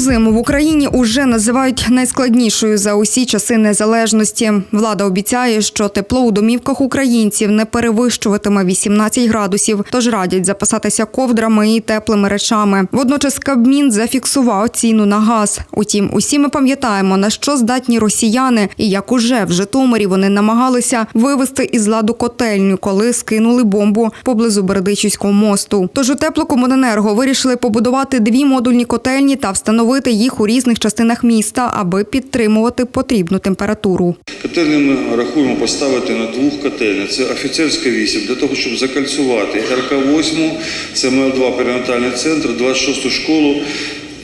Зиму в Україні уже називають найскладнішою за усі часи незалежності. Влада обіцяє, що тепло у домівках українців не перевищуватиме 18 градусів, тож радять запасатися ковдрами і теплими речами. Водночас Кабмін зафіксував ціну на газ. Утім, усі ми пам'ятаємо, на що здатні росіяни, і як уже в Житомирі вони намагалися вивести із ладу котельню, коли скинули бомбу поблизу Бердичівського мосту. Тож у теплокомуненерго вирішили побудувати дві модульні котельні та встановити їх у різних частинах міста, аби підтримувати потрібну температуру. Котельні ми рахуємо поставити на двох котельнях. Це офіцерська 8, для того, щоб закальцювати РК-8, це МЛ-2 перинатальний центр, 26-ту школу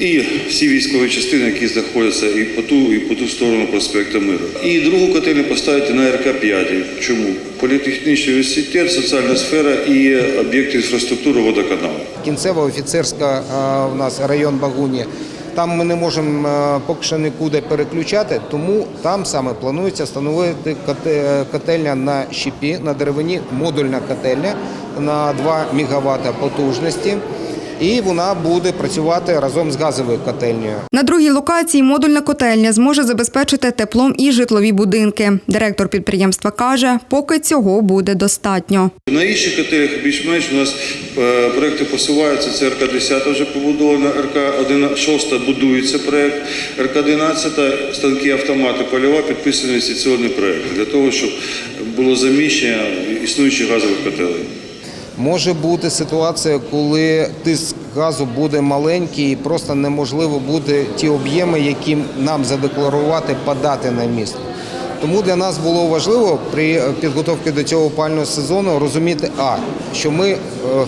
і всі військові частини, які знаходяться і по ту, і по ту сторону проспекту Миру. І другу котельню поставити на РК-5. Чому? Політехнічний університет, соціальна сфера і об'єкти інфраструктури водоканалу. Кінцева офіцерська в нас район Багуні. Там ми не можемо поки що нікуди переключати, тому там саме планується встановити котельня на щепі, на деревині, модульна котельня на 2 МВт потужності. І вона буде працювати разом з газовою котельнею. На другій локації модульна котельня зможе забезпечити теплом і житлові будинки. Директор підприємства каже, поки цього буде достатньо. На інших котелях більш-менш у нас е, проекти посуваються. Це РК-10 вже побудована, РК-6 будується проект, РК-11 станки автомати польова підписаний інвестиційний проект для того, щоб було заміщення існуючих газових котелей. Може бути ситуація, коли тиск газу буде маленький і просто неможливо буде ті об'єми, які нам задекларувати, подати на місто. Тому для нас було важливо при підготовці до цього опального сезону розуміти, а що ми е,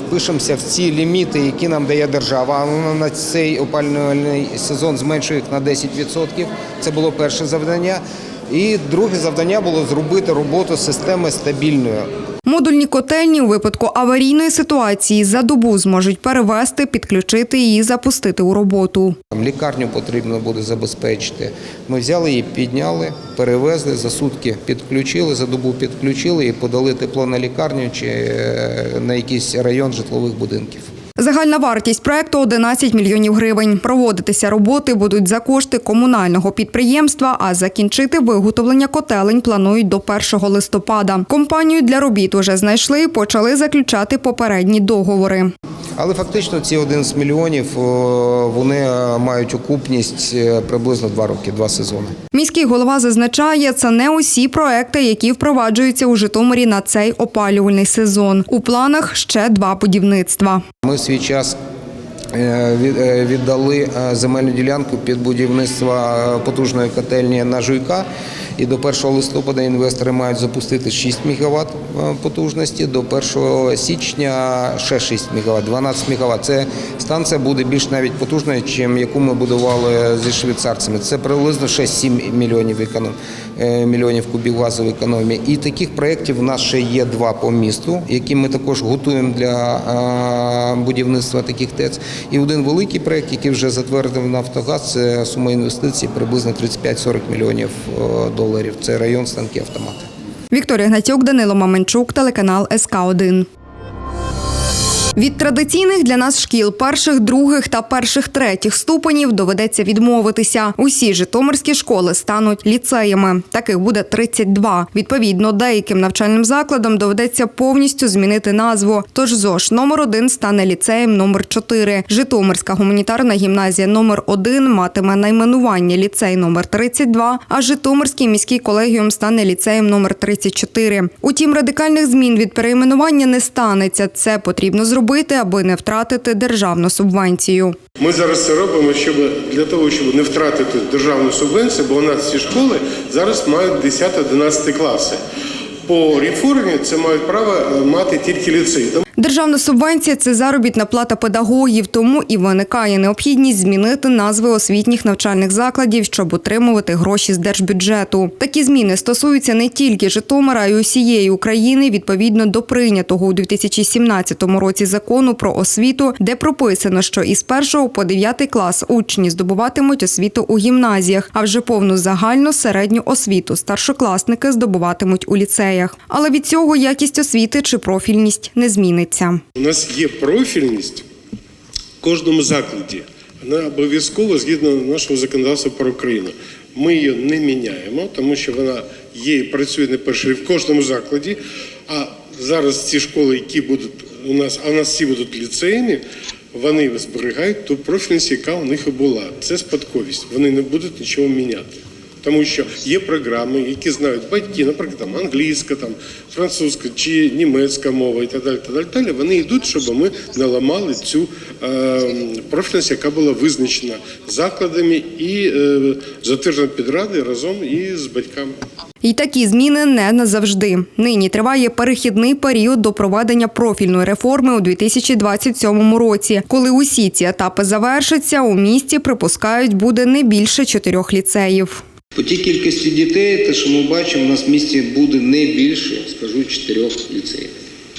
впишемося в ці ліміти, які нам дає держава. А вона на цей опалювальний сезон зменшує їх на 10%. Це було перше завдання. І друге завдання було зробити роботу системи стабільною. Модульні котельні у випадку аварійної ситуації за добу зможуть перевести, підключити і запустити у роботу. Лікарню потрібно буде забезпечити. Ми взяли її, підняли, перевезли, за сутки підключили, за добу підключили і подали тепло на лікарню чи е, на якийсь район житлових будинків. Загальна вартість проекту 11 мільйонів гривень. Проводитися роботи будуть за кошти комунального підприємства, а закінчити виготовлення котелень планують до 1 листопада. Компанію для робіт уже знайшли і почали заключати попередні договори. Але фактично ці 11 мільйонів вони е, мають окупність е, приблизно два роки, два сезони. Міський голова зазначає, це не усі проекти, які впроваджуються у Житомирі на цей опалювальний сезон. У планах ще два будівництва. Ми в свій час віддали е, земельну ділянку під будівництво е, потужної котельні на Жуйка. І до 1 листопада інвестори мають запустити 6 МВт потужності, до 1 січня ще 6 МВт, 12 МВт. Це станція буде більш навіть потужною, ніж яку ми будували зі швейцарцями. Це приблизно 6-7 мільйонів економ, е, мільйонів кубів газової економії. І таких проєктів у нас ще є два по місту, які ми також готуємо для е, будівництва таких ТЕЦ. І один великий проєкт, який вже затвердив Нафтогаз, це сума інвестицій приблизно 35-40 мільйонів е, доларів. Це район станки автомати. Вікторія Гнатюк, Данило Маменчук, телеканал СК 1 від традиційних для нас шкіл перших, других та перших третіх ступенів доведеться відмовитися. Усі житомирські школи стануть ліцеями. Таких буде 32. Відповідно, деяким навчальним закладам доведеться повністю змінити назву. Тож ЗОЖ номер 1 стане ліцеєм номер 4 Житомирська гуманітарна гімназія номер 1 матиме найменування ліцей номер 32, а Житомирський міський колегіум стане ліцеєм номер 34. Утім, радикальних змін від перейменування не станеться. Це потрібно зробити, аби не втратити державну субвенцію. Ми зараз це робимо, щоб для того, щоб не втратити державну субвенцію, бо у нас ці школи зараз мають 10-11 класи. По реформі це мають право мати тільки ліцеї. Державна субвенція це заробітна плата педагогів, тому і виникає необхідність змінити назви освітніх навчальних закладів, щоб отримувати гроші з держбюджету. Такі зміни стосуються не тільки Житомира, а й усієї України відповідно до прийнятого у 2017 році закону про освіту, де прописано, що із 1 по 9 клас учні здобуватимуть освіту у гімназіях, а вже повну загальну середню освіту старшокласники здобуватимуть у ліцеях. Але від цього якість освіти чи профільність не зміниться. у нас є профільність в кожному закладі. Вона обов'язково згідно нашого законодавства про Україну. Ми її не міняємо, тому що вона є і працює не перший в кожному закладі. А зараз ці школи, які будуть у нас, а у нас всі будуть ліцеями, вони зберігають ту профільність, яка у них і була. Це спадковість. Вони не будуть нічого міняти. Тому що є програми, які знають батьки, наприклад, там англійська, там французька чи німецька мова і так далі. Так далі, далі. Вони йдуть, щоб ми не ламали цю е, профільність, яка була визначена закладами і е, затверджена під ради разом із батьками. І такі зміни не назавжди. Нині триває перехідний період до проведення профільної реформи у 2027 році. Коли усі ці етапи завершаться, у місті припускають буде не більше чотирьох ліцеїв. По тій кількості дітей, те, що ми бачимо, у нас в місті буде не більше, скажу, чотирьох ліцеїв.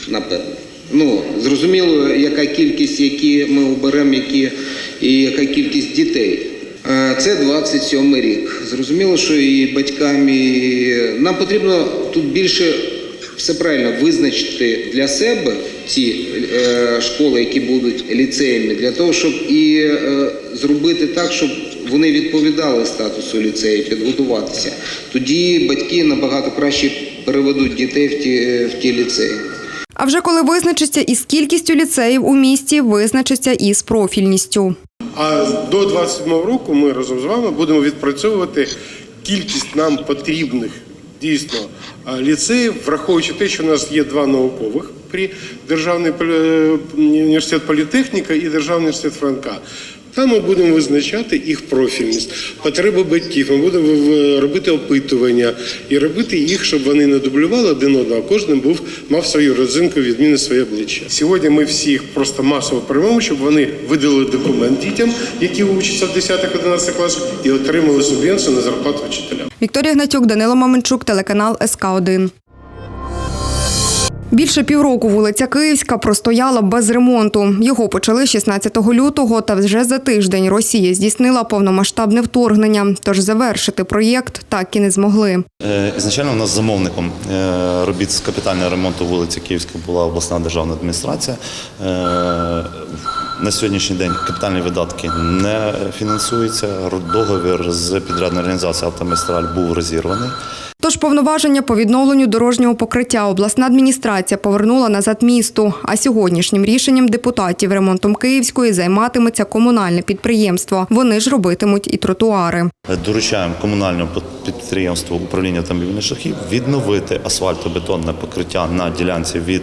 Напевно. Ну, зрозуміло, яка кількість, які ми оберемо, які, і яка кількість дітей. Е, Це 27 рік. Зрозуміло, що і батькам, і нам потрібно тут більше все правильно визначити для себе ці е, школи, які будуть ліцеями, для того, щоб і е, зробити так, щоб вони відповідали статусу ліцею, підготуватися. Тоді батьки набагато краще переведуть дітей в ті, в ті ліцеї. А вже коли визначиться із кількістю ліцеїв у місті, визначиться і з профільністю. А до 27 року ми разом з вами будемо відпрацьовувати кількість нам потрібних дійсно ліцеїв, враховуючи те, що у нас є два наукових при Державний університет політехніка і Державний університет Франка. Там ми будемо визначати їх профільність, потреби батьків. Ми будемо робити опитування і робити їх, щоб вони не дублювали один одного. а Кожен був мав свою родзинку, відміни своє обличчя. Сьогодні ми всіх просто масово приймемо, щоб вони видали документ дітям, які учаться в 10-11 класах, і отримали субвенцію на зарплату вчителям. Вікторія Гнатюк, Данило Маменчук, телеканал СК 1 Більше півроку вулиця Київська простояла без ремонту. Його почали 16 лютого, та вже за тиждень Росія здійснила повномасштабне вторгнення. Тож завершити проєкт так і не змогли. Е, Ізначально у нас замовником е, робіт з капітального ремонту вулиці Київська була обласна державна адміністрація. Е, На сьогоднішній день капітальні видатки не фінансуються. Договір з підрядною організацією «Автомагістраль» був розірваний. Тож повноваження по відновленню дорожнього покриття обласна адміністрація повернула назад місту. А сьогоднішнім рішенням депутатів ремонтом Київської займатиметься комунальне підприємство. Вони ж робитимуть і тротуари. Доручаємо комунальному підприємству управління автомобільних шляхів відновити асфальтобетонне покриття на ділянці від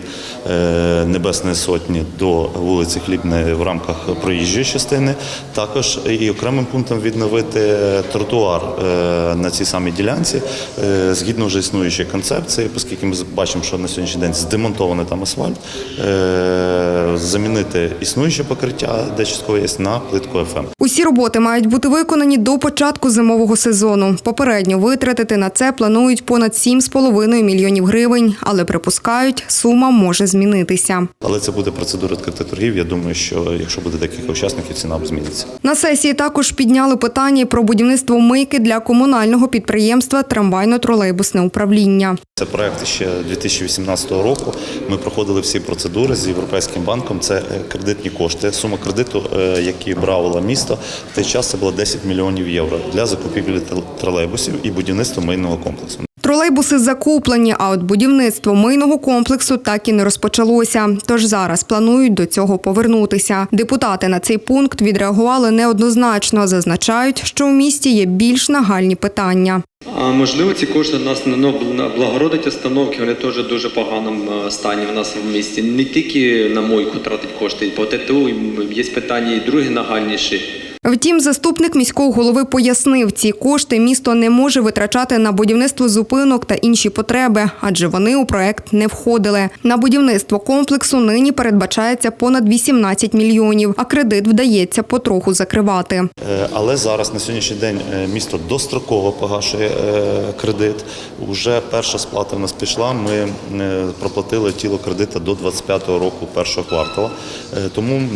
е, Небесної Сотні до вулиці Хлібної в рамках проїжджої частини. Також і окремим пунктом відновити тротуар е, на цій самій ділянці е, згідно вже існуючої концепції, оскільки ми бачимо, що на сьогоднішній день здемонтований там асфальт, е, замінити існуюче покриття, де частково є на плитку ФМ. Усі роботи мають бути виконані до початку зимового сезону. Попередньо витратити на це планують понад 7,5 мільйонів гривень, але припускають, сума може змінитися. Але це буде процедура відкритих торгів. Я думаю, що якщо буде декілька учасників, ціна зміниться. На сесії також підняли питання про будівництво мийки для комунального підприємства трамвайно-тролейбусне управління. Це проект ще 2018 року. Ми проходили всі процедури з європейським банком. Це кредитні кошти. Сума кредиту, е, які брало місто, в той час це було 10 мільйонів євро для закупівлі тролейбусів і будівництва мийного комплексу. Тролейбуси закуплені, а от будівництво мийного комплексу так і не розпочалося. Тож зараз планують до цього повернутися. Депутати на цей пункт відреагували неоднозначно. Зазначають, що у місті є більш нагальні питання. А можливо, ці кошти нас ну, благородить установки, вони теж в дуже поганому е, стані в нас в місті. Не тільки на мойку тратить кошти, по ТТУ є питання і другі нагальніші. Втім, заступник міського голови пояснив, ці кошти місто не може витрачати на будівництво зупинок та інші потреби, адже вони у проект не входили. На будівництво комплексу нині передбачається понад 18 мільйонів, а кредит вдається потроху закривати. Е, Але зараз на сьогоднішній день е, місто достроково погашує е, кредит. Уже перша сплата в нас пішла. Ми проплатили тіло кредита до 25-го року першого квартала. Тому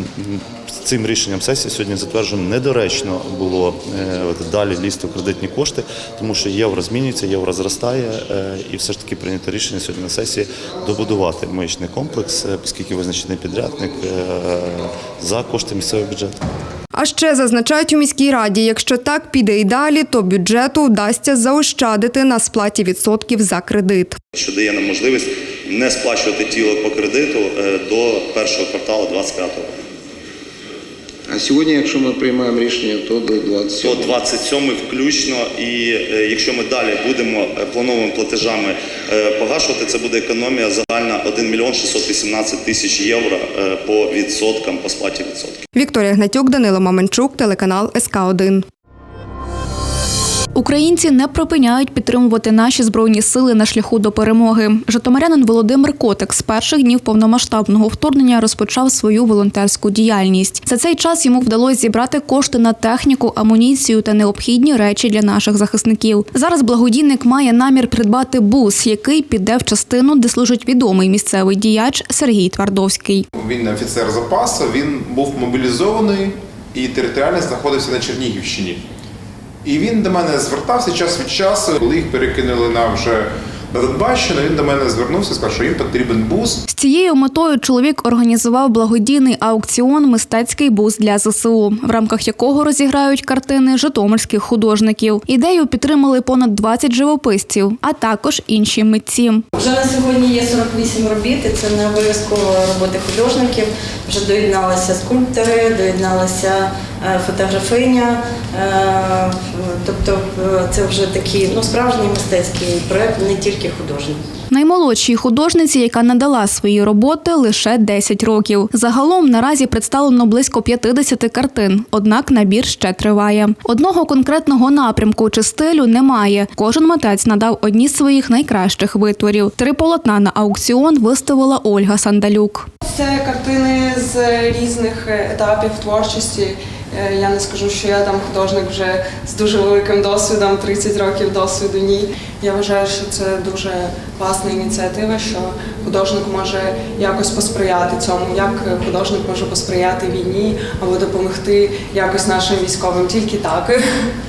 цим рішенням сесії сьогодні затверджено недоречно було е, далі лізти в кредитні кошти, тому що євро змінюється, євро зростає, е, і все ж таки прийнято рішення сьогодні на сесії добудувати миючний комплекс, е, оскільки визначений підрядник за кошти місцевого бюджету. А ще зазначають у міській раді, якщо так піде і далі, то бюджету вдасться заощадити на сплаті відсотків за кредит. що дає нам можливість не сплачувати тіло по кредиту до першого кварталу 25 року. А сьогодні, якщо ми приймаємо рішення, то до 27 До 27 включно, і е, якщо ми далі будемо е, плановими платежами е, погашувати, це буде економія загальна 1 мільйон 618 тисяч євро е, по відсоткам, по сплаті відсотків. Вікторія Гнатюк, Данило Маменчук, телеканал СК 1 Українці не припиняють підтримувати наші збройні сили на шляху до перемоги. Житомирянин Володимир Котик з перших днів повномасштабного вторгнення розпочав свою волонтерську діяльність. За цей час йому вдалося зібрати кошти на техніку, амуніцію та необхідні речі для наших захисників. Зараз благодійник має намір придбати бус, який піде в частину, де служить відомий місцевий діяч Сергій Твардовський. Він офіцер запасу, він був мобілізований і територіально знаходився на Чернігівщині. І він до мене звертався час від часу, коли їх перекинули на вже на Донбащину, він до мене звернувся і сказав, що їм потрібен бус. З цією метою чоловік організував благодійний аукціон Мистецький бус для ЗСУ, в рамках якого розіграють картини житомирських художників. Ідею підтримали понад 20 живописців, а також інші митці. Вже на сьогодні є 48 робіт, і це не обов'язково роботи художників. Вже доєдналися скульптори, доєдналася е, фотографиня. Е, Тобто е, це вже такий ну, справжній мистецький проєкт, не тільки художник. Наймолодшій художниці, яка надала свої роботи, лише 10 років. Загалом наразі представлено близько 50 картин, однак набір ще триває. Одного конкретного напрямку чи стилю немає. Кожен митець надав одні з своїх найкращих витворів. Три полотна на аукціон виставила Ольга Сандалюк. Це картини з різних етапів творчості. Е, Я не скажу, що я там художник вже з дуже великим досвідом, 30 років досвіду. Ні. Я вважаю, що це дуже класна ініціатива, що художник може якось посприяти цьому, як художник може посприяти війні або допомогти якось нашим військовим. Тільки так.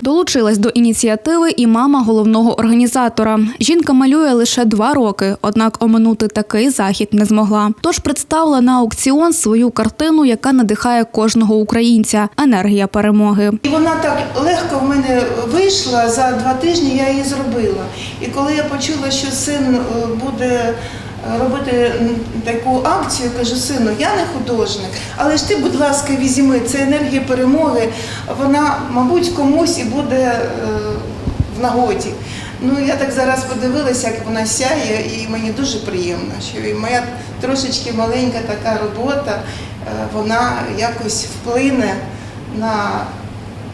Долучилась до ініціативи і мама головного організатора. Жінка малює лише два роки, однак оминути такий захід не змогла. Тож представила на аукціон свою картину, яка надихає кожного українця енергія перемоги. І вона так легко в мене вийшла за два тижні. Я її зробила. І коли я почула, що син буде е, робити таку акцію, кажу, сину, я не художник, але ж ти, будь ласка, візьми, це енергія перемоги. Вона, мабуть, комусь і буде е, в нагоді. Ну я так зараз подивилася, як вона сяє, і мені дуже приємно, що і моя трошечки маленька така робота, е, вона якось вплине на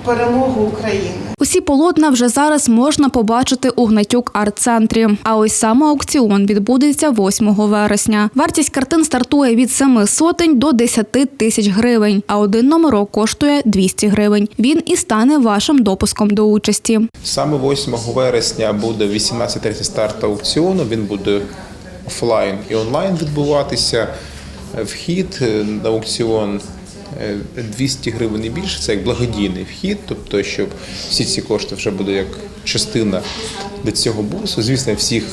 перемогу України. Усі полотна вже зараз можна побачити у Гнатюк арт-центрі. А ось саме аукціон відбудеться 8 вересня. Вартість картин стартує від 7 сотень до 10 тисяч гривень, а один номерок коштує 200 гривень. Він і стане вашим допуском до участі. Саме 8 вересня буде 18.30 старт аукціону. Він буде офлайн і онлайн відбуватися. Вхід на аукціон 200 гривень і більше. Це як благодійний вхід, тобто, щоб всі ці кошти вже буде як частина до цього бусу. Звісно, всіх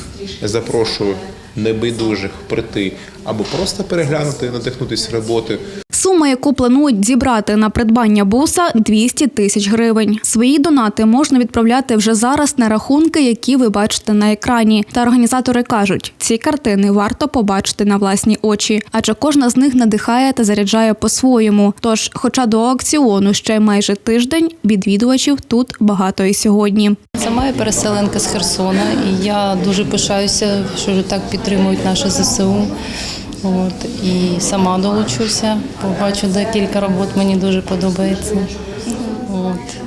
запрошую небайдужих прийти або просто переглянути, надихнутися роботи. Сума, яку планують зібрати на придбання буса 200 тисяч гривень. Свої донати можна відправляти вже зараз на рахунки, які ви бачите на екрані. Та організатори кажуть, ці картини варто побачити на власні очі, адже кожна з них надихає та заряджає по-своєму. Тож, хоча до аукціону ще майже тиждень, відвідувачів тут багато і сьогодні. Сама я переселенка з Херсона, і я дуже пишаюся, що так підтримують наше ЗСУ. От, і сама долучуся, побачу декілька робот, мені дуже подобається. От.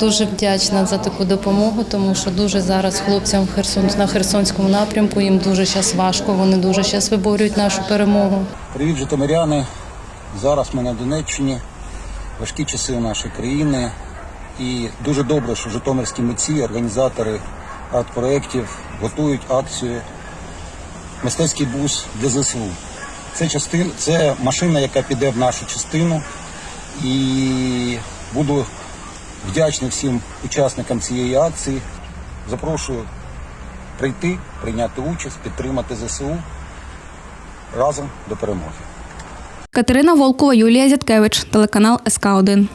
Дуже вдячна за таку допомогу, тому що дуже зараз хлопцям Херсон, на Херсонському напрямку їм дуже зараз важко, вони дуже зараз виборюють нашу перемогу. Привіт, житомиряни. Зараз ми на Донеччині. Важкі часи нашої країни. І дуже добре, що житомирські митці, організатори арт-проєктів готують акцію Мистецький бус для ЗСУ. Це частин, це машина, яка піде в нашу частину. І буду вдячний всім учасникам цієї акції. Запрошую прийти, прийняти участь, підтримати ЗСУ разом до перемоги. Катерина Волкова, Юлія Зяткевич, телеканал СК 1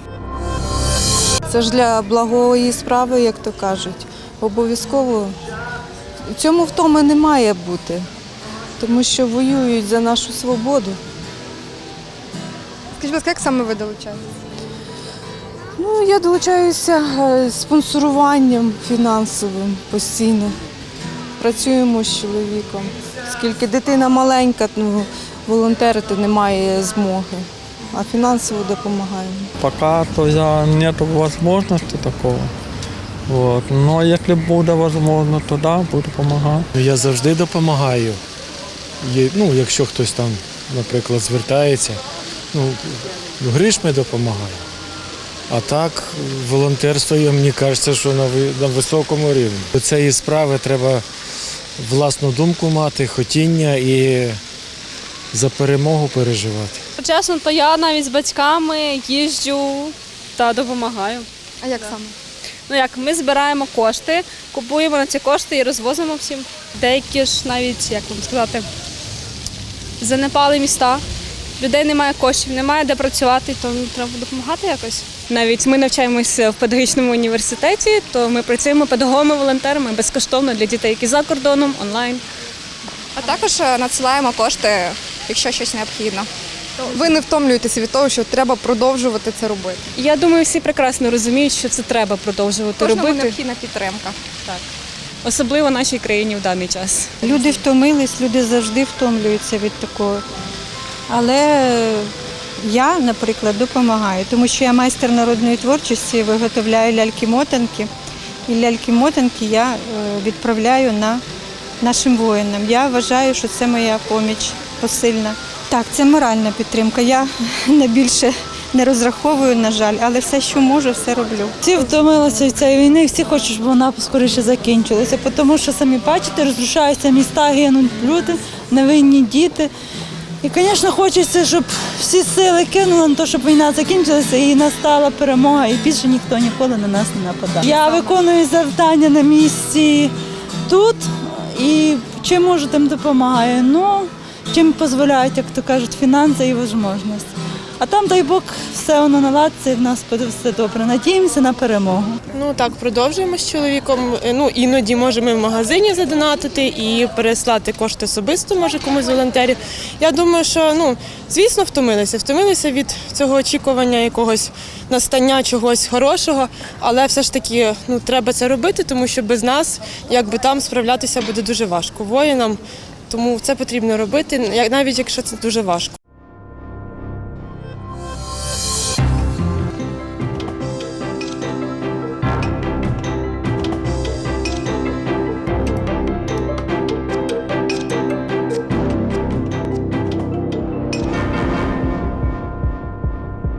Це ж для благої справи, як то кажуть. Обов'язково. Цьому втоми не має бути, тому що воюють за нашу свободу. Скажіть, будь ласка, як саме ви долучаєтесь? Ну, я долучаюся е, спонсоруванням фінансовим постійно. Працюємо з чоловіком. Оскільки дитина маленька, ну, волонтерити немає змоги, а фінансово допомагаємо. Пока то я нету возможности такого. Вот. Но если буде возможно, то да, буду допомагати. Я завжди допомагаю. Є- Ну, якщо хтось там, наприклад, звертається, ну, грішми допомагаю. А так, волонтерство, мені кажеться, що на, на високому рівні. До цієї справи треба власну думку мати, хотіння і за перемогу переживати. Чесно, то я навіть з батьками їжджу та допомагаю. А як саме? Ну як ми збираємо кошти, купуємо на ці кошти і розвозимо всім. Деякі ж навіть, як вам сказати, занепали міста. Людей немає коштів, немає де працювати, то треба допомагати якось. Навіть ми навчаємося в педагогічному університеті, то ми працюємо педагогами-волонтерами безкоштовно для дітей, які за кордоном, онлайн. А також е, надсилаємо кошти, якщо щось необхідно. Ви не втомлюєтеся від того, що треба продовжувати це робити. Я думаю, всі прекрасно розуміють, що це треба продовжувати Кожному робити. необхідна підтримка. Так. Особливо нашій країні в даний час. Люди втомились, люди завжди втомлюються від такого. Але я, наприклад, допомагаю, тому що я майстер народної творчості, виготовляю ляльки-мотанки. І ляльки-мотанки я е, відправляю на нашим воїнам. Я вважаю, що це моя поміч посильна. Так, це моральна підтримка. Я на більше не розраховую, на жаль, але все, що можу, все роблю. Всі втомилися від цієї війни, всі хочуть, щоб вона скоріше закінчилася, тому що самі бачите, розрушаються міста, гинуть люди, невинні діти. І, звісно, хочеться, щоб всі сили кинули на те, щоб війна закінчилася і настала перемога, і більше ніхто ніколи на нас не нападає. Я виконую завдання на місці тут і чим можу, тим допомагаю. Ну, чим дозволяють, як то кажуть, фінанси і можливості. А там, дай Бог, все воно наладиться і в нас буде все добре. Надіємося на перемогу. Ну так, продовжуємо з чоловіком. Ну іноді можемо в магазині задонатити і переслати кошти особисто, може комусь з волонтерів. Я думаю, що ну звісно втомилися. Втомилися від цього очікування якогось настання чогось хорошого, але все ж таки ну треба це робити, тому що без нас, якби там справлятися буде дуже важко воїнам. Тому це потрібно робити, навіть якщо це дуже важко.